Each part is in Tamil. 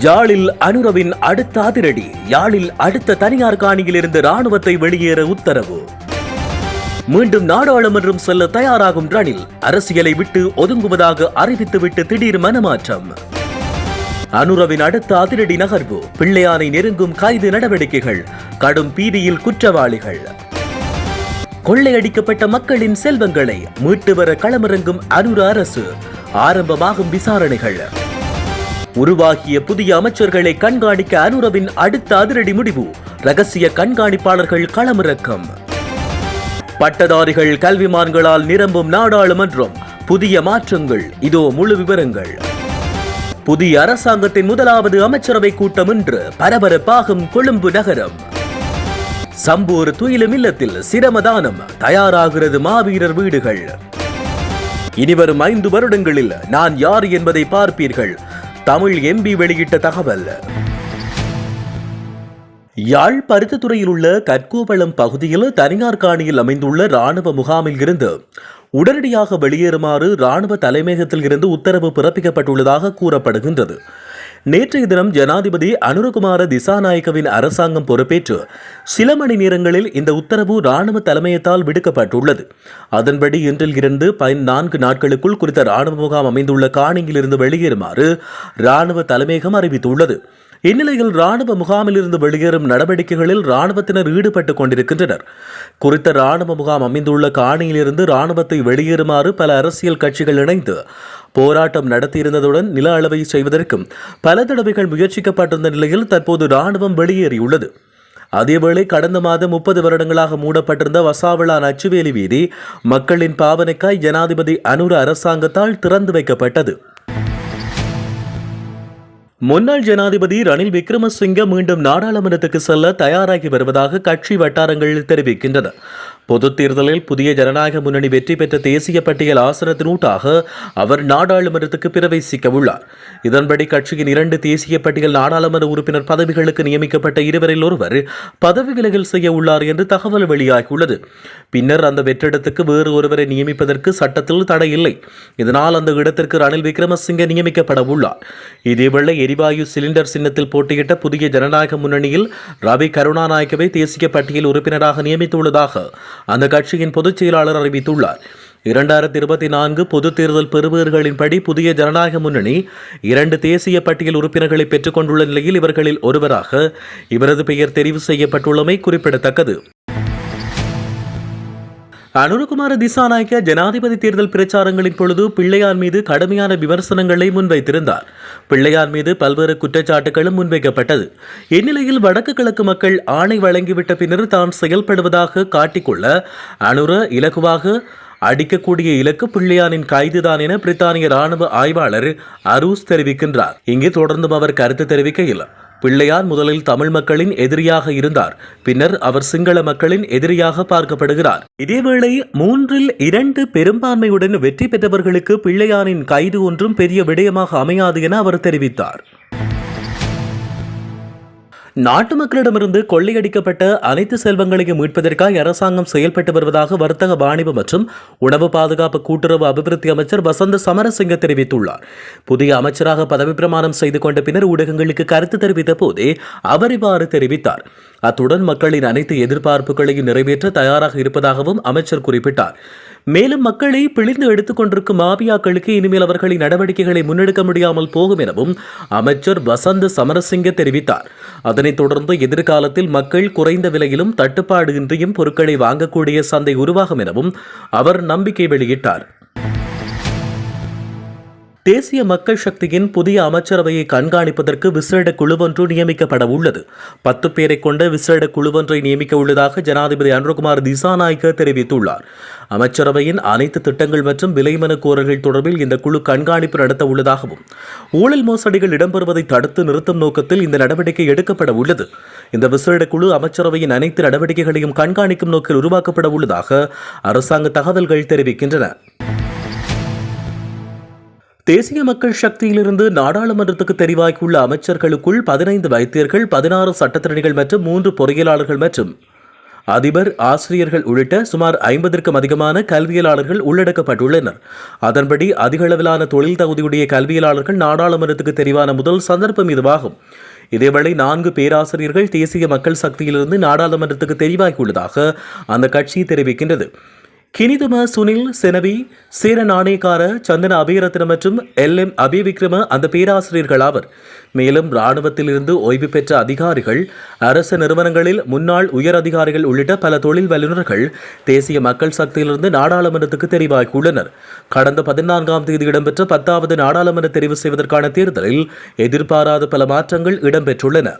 யாழில் அனுரவின் அடுத்த அதிரடி யாழில் அடுத்த தனியார் காணியில் இருந்து ராணுவத்தை வெளியேற உத்தரவு. மீண்டும் நாடாளுமன்றம் செல்ல தயாராகும் ரணில் அரசியலை விட்டு ஒதுங்குவதாக அறிவித்துவிட்டு திடீர் மனமாற்றம். அனுரவின் அடுத்த அதிரடி நகர்வு பிள்ளையானை நெருங்கும் கைது நடவடிக்கைகள் கடும் பீதியில் குற்றவாளிகள். கொள்ளையடிக்கப்பட்ட மக்களின் செல்வங்களை மீட்டு வர களமிறங்கும் அனுர அரசு ஆரம்பமாகும் விசாரணைகள். உருவாகிய புதிய அமைச்சர்களை கண்காணிக்க அனுரவின் அடுத்த அதிரடி முடிவு. ரகசிய கண்காணிப்பாளர்கள் களமிறக்கம். பட்டதாரிகள் கல்விமான்களால் நிரம்பும் நாடாளுமன்றம். புதிய மாற்றங்கள். இதோ முழு விவரங்கள். புதிய அரசாங்கத்தின் முதலாவது அமைச்சரவை கூட்டம் இன்று பரபரப்பாகும் கொழும்பு நகரம். சம்பூர் துயிலும் இல்லத்தில் சிரமதானம் தயாராகிறது மாவீரர் வீடுகள். இனிவரும் ஐந்து வருடங்களில் நான் யார் என்பதை பார்ப்பீர்கள். தமிழ் எம்பி வெளியிட்ட தகவல். யாழ் பருத்தித்துறையில் உள்ள கற்கோவளம் பகுதியில் தனியார் காணியில் அமைந்துள்ள ராணுவ முகாமில் இருந்து உடனடியாக வெளியேறுமாறு ராணுவ தலைமையகத்தில் இருந்து உத்தரவு பிறப்பிக்கப்பட்டுள்ளதாக கூறப்படுகின்றது. நேற்றைய தினம் ஜனாதிபதி அனுரகுமார திசாநாயக்கவின் அரசாங்கம் பொறுப்பேற்று சில மணி நேரங்களில் இந்த உத்தரவு ராணுவ தலைமையத்தால் விடுக்கப்பட்டுள்ளது. அதன்படி இன்றில் இருந்து பதினான்கு நாட்களுக்குள் குறித்த ராணுவ முகாம் அமைந்துள்ள காணியிலிருந்து வெளியேறுமாறு ராணுவ தலைமையகம் அறிவித்துள்ளது. இந்நிலையில் ராணுவ முகாமில் இருந்து வெளியேறும் நடவடிக்கைகளில் ராணுவத்தினர் ஈடுபட்டுக் கொண்டிருக்கின்றனர். குறித்த ராணுவ முகாம் அமைந்துள்ள காணியிலிருந்து ராணுவத்தை வெளியேறுமாறு பல அரசியல் கட்சிகள் இணைந்து போராட்டம் நடத்தியிருந்ததுடன் நில அளவை செய்வதற்கும் பல தடவைகள் முயற்சிக்கப்பட்டிருந்த நிலையில் தற்போது ராணுவம் வெளியேறியுள்ளது. அதேவேளை கடந்த மாதம் முப்பது வருடங்களாக மூடப்பட்டிருந்த வசாவிளா நச்சுவேலி வீதி மக்களின் பாவனைக்காய் ஜனாதிபதி அனுர அரசாங்கத்தால் திறந்து வைக்கப்பட்டது. முன்னாள் ஜனாதிபதி ரணில் விக்ரமசிங்க மீண்டும் நாடாளுமன்றத்துக்கு செல்ல தயாராகி வருவதாக கட்சி வட்டாரங்கள் தெரிவிக்கின்றன. பொதுத் தேர்தலில் புதிய ஜனநாயக முன்னணி வெற்றி பெற்ற தேசிய பட்டியல் ஆசனத்தினூட்டாக அவர் நாடாளுமன்றத்துக்கு பிரவேசிக்க உள்ளார் இதன்படி கட்சியின் இரண்டு தேசிய பட்டியல் நாடாளுமன்ற உறுப்பினர் பதவிகளுக்கு நியமிக்கப்பட்ட இருவரில் ஒருவர் பதவி விலகல் செய்ய உள்ளார் என்று தகவல் வெளியாகியுள்ளது. பின்னர் அந்த வெற்றிடத்துக்கு வேறு ஒருவரை நியமிப்பதற்கு சட்டத்தில் தடை இல்லை. இதனால் அந்த இடத்திற்கு ரணில் விக்ரமசிங்கே நியமிக்கப்பட உள்ளார். இதேவேளை எரிவாயு சிலிண்டர் சின்னத்தில் போட்டியிட்ட புதிய ஜனநாயக முன்னணியில் ரவி கருணாநாயக்கவை தேசிய பட்டியல் உறுப்பினராக நியமித்துள்ளதாக அந்த கட்சியின் பொதுச் செயலாளர் அறிவித்துள்ளார். இரண்டாயிரத்தி இருபத்தி நான்கு பொதுத் தேர்தல் பெறுபவர்களின்படி புதிய ஜனநாயக முன்னணி இரண்டு தேசிய பட்டியல் உறுப்பினர்களை பெற்றுக்கொண்டுள்ள நிலையில் இவர்களில் ஒருவராக இவரது பெயர் தெரிவு செய்யப்பட்டுள்ளமை குறிப்பிடத்தக்கது. அனுரகுமார திசாநாயக்க ஜனாதிபதி தேர்தல் பிரச்சாரங்களின் பொழுது பிள்ளையார் மீது கடுமையான விமர்சனங்களை முன்வைத்திருந்தார். பிள்ளையார் மீது பல்வேறு குற்றச்சாட்டுகளும் முன்வைக்கப்பட்டது. இந்நிலையில் வடக்கு கிழக்கு மக்கள் ஆணை வழங்கிவிட்ட பின்னர் தான் செயல்படுவதாக காட்டிக்கொள்ள அனுர இலகுவாக அடிக்கக்கூடிய இலக்கு பிள்ளையானின் கைதுதான் என பிரித்தானிய ராணுவ ஆய்வாளர் அரூஸ் தெரிவிக்கின்றார். இங்கே தொடர்ந்தும் அவர் கருத்து தெரிவிக்கையில் பிள்ளையார் முதலில் தமிழ் மக்களின் எதிரியாக இருந்தார். பின்னர் அவர் சிங்கள மக்களின் எதிரியாக பார்க்கப்படுகிறார். இதேவேளை மூன்றில் இரண்டு பெரும்பான்மையுடன் வெற்றி பெற்றவர்களுக்கு பிள்ளையாரின் கைது ஒன்றும் பெரிய விடயமாக அமையாது என அவர் தெரிவித்தார். நாட்டு மக்களிடமிருந்து கொள்ளையடிக்கப்பட்ட அனைத்து செல்வங்களையும் மீட்பதற்காக அரசாங்கம் செயல்பட்டு வருவதாக வர்த்தக வாணிப மற்றும் உணவு பாதுகாப்பு கூட்டுறவு அபிவிருத்தி அமைச்சர் வசந்த சமரசிங்க தெரிவித்துள்ளார். புதிய அமைச்சராக பதவி பிரமாணம் செய்து கொண்ட பின்னர் ஊடகங்களுக்கு கருத்து தெரிவித்த போதே அவர் இவ்வாறு தெரிவித்தார். அத்துடன் மக்களின் அனைத்து எதிர்பார்ப்புகளையும் நிறைவேற்ற தயாராக இருப்பதாகவும் அமைச்சர் குறிப்பிட்டார். மேலும் மக்களை பிழிந்து எடுத்துக் கொண்டிருக்கும் மாபியாக்களுக்கு இனிமேல் அவர்களின் நடவடிக்கைகளை முன்னெடுக்க முடியாமல் போகும் எனவும் அமைச்சர் வசந்த சமரசிங்க தெரிவித்தார். அதனைத் தொடர்ந்து எதிர்காலத்தில் மக்கள் குறைந்த விலையிலும் தட்டுப்பாடு இன்றியும் பொருட்களை வாங்கக்கூடிய சந்தை உருவாகும் எனவும் அவர் நம்பிக்கை வெளியிட்டார். தேசிய மக்கள் சக்தியின் புதிய அமைச்சரவையை கண்காணிப்பதற்கு விசேட குழுவொன்று நியமிக்கப்பட உள்ளது. பத்து பேரை கொண்ட விசேட குழுவொன்றை நியமிக்க உள்ளதாக ஜனாதிபதி அனுகுமார் திசாநாயக்க தெரிவித்துள்ளார். அமைச்சரவையின் அனைத்து திட்டங்கள் மற்றும் விலைமனு கோரல்கள் தொடர்பில் இந்த குழு கண்காணிப்பு நடத்த உள்ளதாகவும் ஊழல் மோசடிகள் இடம்பெறுவதை தடுத்து நிறுத்தும் நோக்கத்தில் இந்த நடவடிக்கை எடுக்கப்பட உள்ளது. இந்த விசேட குழு அமைச்சரவையின் அனைத்து நடவடிக்கைகளையும் கண்காணிக்கும் நோக்கில் உருவாக்கப்பட உள்ளதாக அரசாங்க தகவல்கள் தெரிவிக்கின்றன. தேசிய மக்கள் சக்தியிலிருந்து நாடாளுமன்றத்துக்கு தெரிவாகியுள்ள அமைச்சர்களுக்குள் பதினைந்து வைத்தியர்கள் பதினாறு சட்டத்திறனிகள் மற்றும் மூன்று பொறியியலாளர்கள் மற்றும் அதிபர் ஆசிரியர்கள் உள்ளிட்ட சுமார் ஐம்பதற்கும் அதிகமான கல்வியலாளர்கள் உள்ளடக்கப்பட்டுள்ளனர். அதன்படி அதிகளவிலான தொழில் தகுதியுடைய கல்வியலாளர்கள் நாடாளுமன்றத்துக்கு தெரிவான முதல் சந்தர்ப்பம் இதுவாகும். இதேவேளை நான்கு பேராசிரியர்கள் தேசிய மக்கள் சக்தியிலிருந்து நாடாளுமன்றத்துக்கு தெரிவாகியுள்ளதாக அந்த கட்சி தெரிவிக்கின்றது. கினிதும சுனில் செனவி சீர நாணயக்கார சந்தன அபிரத்ன மற்றும் எல் எம் அபிவிக்ரம அந்த பேராசிரியர்கள் ஆவர். மேலும் இராணுவத்தில் இருந்து ஓய்வு பெற்ற அதிகாரிகள் அரசு நிறுவனங்களில் முன்னாள் உயர் அதிகாரிகள் உள்ளிட்ட பல தொழில் வல்லுநர்கள் தேசிய மக்கள் சக்தியிலிருந்து நாடாளுமன்றத்துக்கு தெரிவாகியுள்ளனர். கடந்த பதினான்காம் தேதி இடம்பெற்ற பத்தாவது நாடாளுமன்ற தெரிவு செய்வதற்கான தேர்தலில் எதிர்பாராத பல மாற்றங்கள் இடம்பெற்றுள்ளன.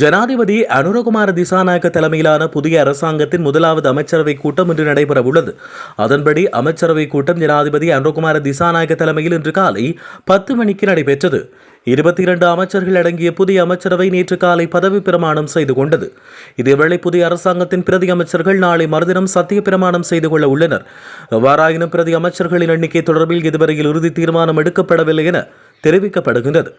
ஜனாதிபதி அனுரகுமார திசாநாயக்க தலைமையிலான புதிய அரசாங்கத்தின் முதலாவது அமைச்சரவை கூட்டம் இன்று நடைபெறவுள்ளது. அதன்படி அமைச்சரவை கூட்டம் ஜனாதிபதி அனுரகுமார திசாநாயக்க தலைமையில் இன்று காலை பத்து மணிக்கு நடைபெற்றது. இருபத்தி இரண்டு அமைச்சர்கள் அடங்கிய புதிய அமைச்சரவை நேற்று காலை பதவி பிரமாணம் செய்து கொண்டது. இதேவேளை புதிய அரசாங்கத்தின் பிரதி அமைச்சர்கள் நாளை மறுதினம் சத்திய பிரமாணம் செய்து கொள்ள உள்ளனர். எவ்வாறாயினும் பிரதி அமைச்சர்களின் எண்ணிக்கை தொடர்பில் இதுவரையில் இறுதி தீர்மானம் எடுக்கப்படவில்லை என தெரிவிக்கப்படுகின்றது.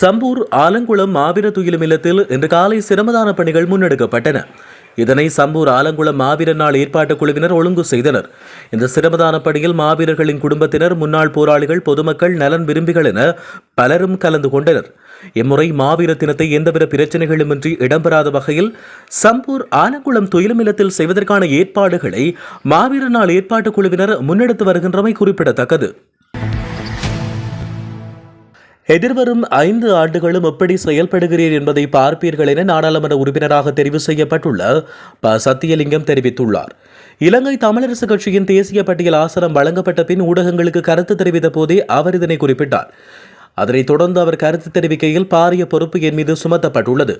சம்பூர் ஆலங்குளம் மாவீர துயிலும் இல்லத்தில் இன்று காலை சிரமதான பணிகள் முன்னெடுக்கப்பட்டன. இதனை சம்பூர் ஆலங்குளம் மாவீர நாள் ஏற்பாட்டுக் குழுவினர் ஒழுங்கு செய்தனர். இந்த சிரமதான பணியில் மாவீரர்களின் குடும்பத்தினர் முன்னாள் போராளிகள் பொதுமக்கள் நலன் விரும்பிகள் என பலரும் கலந்து கொண்டனர். இம்முறை மாவீர தினத்தை எந்தவித பிரச்சனைகளுமின்றி இடம்பெறாத வகையில் சம்பூர் ஆலங்குளம் துயிலமிலத்தில் செய்வதற்கான ஏற்பாடுகளை மாவீர நாள் ஏற்பாட்டுக் குழுவினர் முன்னெடுத்து வருகின்றமை குறிப்பிடத்தக்கது. எதிர்வரும் ஐந்து ஆண்டுகளும் எப்படி செயல்படுகிறீர் என்பதை பார்ப்பீர்கள் என நாடாளுமன்ற உறுப்பினராக தெரிவு செய்யப்பட்டுள்ள ப. சத்தியலிங்கம் தெரிவித்துள்ளார். இலங்கை தமிழரசு கட்சியின் தேசிய பட்டியல் ஆசனம் வழங்கப்பட்ட பின் ஊடகங்களுக்கு கருத்து தெரிவித்த போதே அவர் இதனை குறிப்பிட்டார். அதனைத் தொடர்ந்து அவர் கருத்து தெரிவிக்கையில் பாரிய பொறுப்பு என் மீது சுமத்தப்பட்டுள்ளது.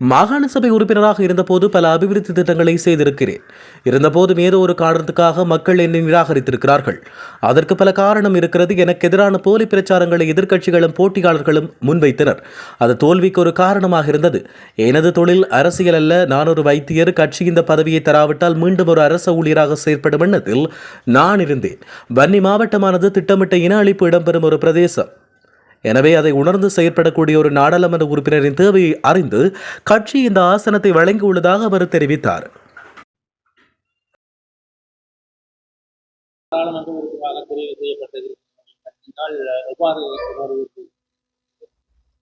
மாகாண சபை உறுப்பினராக இருந்தபோது பல அபிவிருத்தி திட்டங்களை செய்திருக்கிறேன். இருந்தபோதும் ஏதோ ஒரு காரணத்துக்காக மக்கள் என்னை நிராகரித்திருக்கிறார்கள். அதற்கு பல காரணம் இருக்கிறது. எனக்கு எதிரான போலி பிரச்சாரங்களை எதிர்க்கட்சிகளும் போட்டியாளர்களும் முன்வைத்தனர். அது தோல்விக்கு ஒரு காரணமாக இருந்தது. எனது தொழில் அரசியல் அல்ல. நான் ஒரு வைத்தியர். கட்சி இந்த பதவியை தராவிட்டால் மீண்டும் ஒரு அரச ஊழியராக செயற்படும் எண்ணத்தில் நான் இருந்தேன். வன்னி மாவட்டமானது திட்டமிட்ட இன அழிப்பு இடம்பெறும் ஒரு பிரதேசம். எனவே அதை உணர்ந்து செயற்படக்கூடிய ஒரு நாடாளுமன்ற உறுப்பினரின் தேவையை அறிந்து கட்சி இந்த ஆசனத்தை வழங்கியுள்ளதாக அவர் தெரிவித்தார்?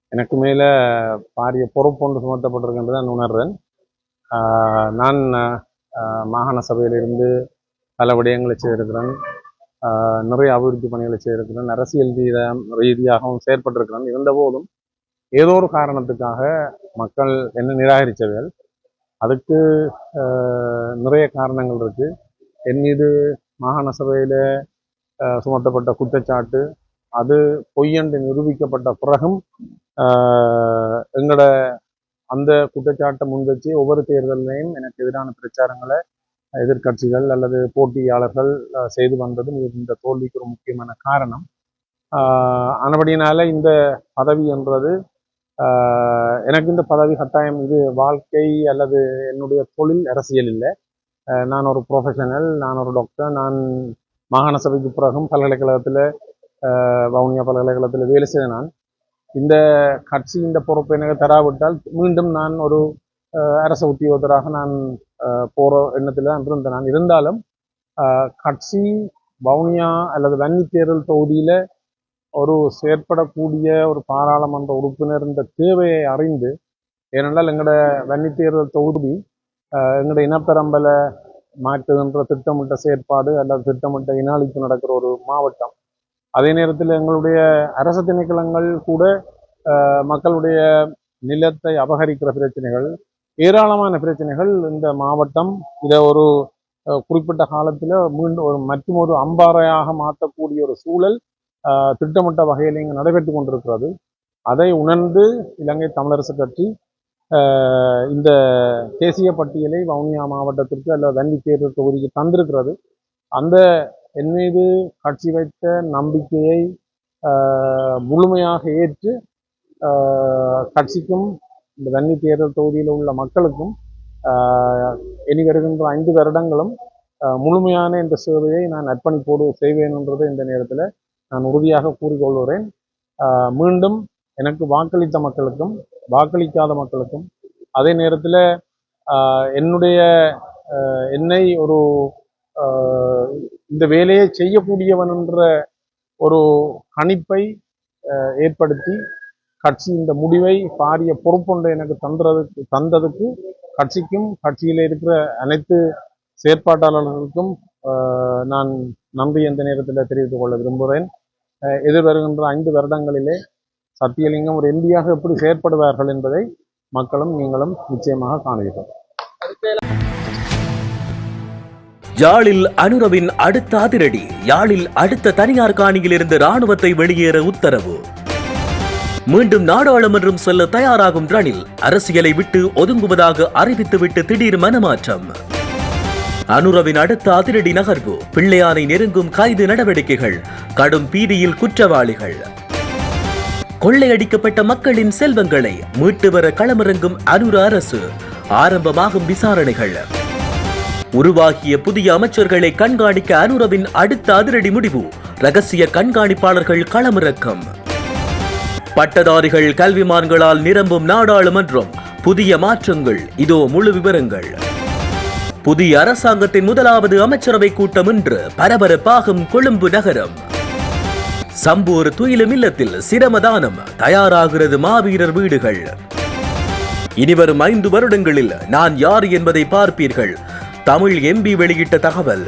எனக்கு மேலே பாரிய பொறுப்பொன்று சுமத்தப்பட்டிருக்கின்றதை நான் உணர்றேன். ஆஹ் நான் ஆஹ் மாகாண சபையிலிருந்து பல விடயங்களை செய்திருக்கிறேன். நிறைய அபிவிருத்தி பணிகளை செய்திருக்கிறேன். அரசியல் ரீதியாக ரீதியாகவும் செயற்பட்டிருக்கிறேன். இருந்தபோதும் ஏதோ ஒரு காரணத்துக்காக மக்கள் என்ன நிராகரித்தவர்கள் அதுக்கு நிறைய காரணங்கள் இருக்குது என் மீது மாகாண சபையில் சுமத்தப்பட்ட குற்றச்சாட்டு அது பொய்யென்று நிரூபிக்கப்பட்ட பிறகும் எங்களோட அந்த குற்றச்சாட்டை முன்வச்சு ஒவ்வொரு தேர்தலையும் எனக்கு எதிரான பிரச்சாரங்களை எதிர்க்கட்சிகள் அல்லது போட்டியாளர்கள் செய்து வந்ததும் இந்த தோல்விக்கு ஒரு முக்கியமான காரணம். ஆஹ் ஆனபடியினால இந்த பதவி என்றது எனக்கு இந்த பதவி கட்டாயம் இது வாழ்க்கை அல்லது என்னுடைய தொழில் அரசியல் இல்லை. நான் ஒரு ப்ரொஃபஷனல் நான் ஒரு டாக்டர் நான் மாகாண சபைக்கு பிறகும் பல்கலைக்கழகத்தில் வவுனியா பல்கலைக்கழகத்தில் வேலை செய்த நான். இந்த கட்சி இந்த பொறுப்பை எனக்கு தராவிட்டால் மீண்டும் நான் ஒரு அஹ், அரசு உத்தியோகத்தராக நான் போகிற எண்ணத்தில் தான் இருந்தேன் நான். இருந்தாலும் கட்சி வவுனியா அல்லது வன்னி தேர்தல் தொகுதியில் ஒரு செயற்படக்கூடிய ஒரு பாராளுமன்ற உறுப்பினர் இந்த தேவையை அறிந்து ஏனென்றால் எங்களோட வன்னி தேர்தல் தொகுதி எங்களோட இனப்பெரம்பலை மாற்றுகின்ற திட்டமிட்ட செயற்பாடு அல்லது திட்டமிட்ட இனாளிப்பு நடக்கிற ஒரு மாவட்டம். அதே நேரத்தில் எங்களுடைய அரசு திணைக்களங்கள் கூட மக்களுடைய நிலத்தை அபகரிக்கிற பிரச்சனைகள் ஏராளமான பிரச்சனைகள் இந்த மாவட்டம். இதை ஒரு குறிப்பிட்ட காலத்தில் மீண்டும் ஒரு மற்றும் ஒரு அம்பாறையாக மாற்றக்கூடிய ஒரு சூழல் திட்டமிட்ட வகையில் இங்கே நடைபெற்று கொண்டிருக்கிறது. அதை உணர்ந்து இலங்கை தமிழரசு கட்சி இந்த தேசிய பட்டியலை வவுனியா மாவட்டத்திற்கு அல்லது வன்னி தேர்தல் தொகுதிக்கு தந்திருக்கிறது. அந்த என் மீது கட்சி வைத்த நம்பிக்கையை முழுமையாக ஏற்று கட்சிக்கும் இந்த வன்னி தேர்தல் தொகுதியில் உள்ள மக்களுக்கும் இனி வருகின்ற ஐந்து வருடங்களும் முழுமையான இந்த சேவையை நான் அர்ப்பணிப்போடு செய்வேன் என்றதை இந்த நேரத்தில் நான் உறுதியாக கூறிக்கொள்கிறேன். மீண்டும் எனக்கு வாக்களித்த மக்களுக்கும் வாக்களிக்காத மக்களுக்கும் அதே நேரத்தில் என்னுடைய என்னை ஒரு இந்த வேலையை செய்யக்கூடியவன் என்ற ஒரு கணிப்பை ஏற்படுத்தி கட்சி இந்த முடிவை பாரிய பொறுப்புண்டு எனக்கு தந்துறதுக்கு தந்ததுக்கு கட்சிக்கும் கட்சியில் இருக்கிற அனைத்து செயற்பாட்டாளர்களுக்கும் ஆஹ், நான் நன்றி எந்த நேரத்தில் தெரிவித்துக் கொள்ள விரும்புகிறேன். எதிர்வருகின்ற ஐந்து வருடங்களிலே சத்தியலிங்கம் ஒரு எம்பியாக எப்படி செயற்படுவார்கள் என்பதை மக்களும் நீங்களும் நிச்சயமாக காணுவீர்கள் யாழில் அனுரவின் அடுத்த அதிரடி யாழில் அடுத்த தனியார் காணியில் இருந்து ராணுவத்தை வெளியேற உத்தரவு. மீண்டும் நாடாளுமன்றம் செல்ல தயாராகும் ரணில். அரசியலை விட்டு ஒதுங்குவதாக அறிவித்துவிட்டு திடீர் மனமாற்றம். அனுரவின் அடுத்த அதிரடி நகர்வு. பிள்ளையானை நெருங்கும் கைது நடவடிக்கைகள். கடும் பீதியில் குற்றவாளிகள். கொள்ளையடிக்கப்பட்ட மக்களின் செல்வங்களை மீட்டு வர களமிறங்கும் அனுர அரசு. ஆரம்பமாகும் விசாரணைகள். உருவாகிய புதிய அமைச்சர்களை கண்காணிக்க அனுரவின் அடுத்த அதிரடி முடிவு. ரகசிய கண்காணிப்பாளர்கள் களமிறக்கம். பட்டதாரிகள் கல்விமான்களால் நிரம்பும் நாடாளுமன்றம். புதிய மாற்றங்கள். இதோ முழு விவரங்கள். புதிய அரசாங்கத்தின் முதலாவது அமைச்சரவை கூட்டம் இன்று பரபரப்பாகும் கொழும்பு நகரம். சம்பூர் துயிலும் இல்லத்தில் சிரமதானம். தயாராகிறது மாவீரர் வீடுகள். இனிவரும் ஐந்து வருடங்களில் நான் யார் என்பதை பார்ப்பீர்கள். தமிழ் எம்பி வெளியிட்ட தகவல்.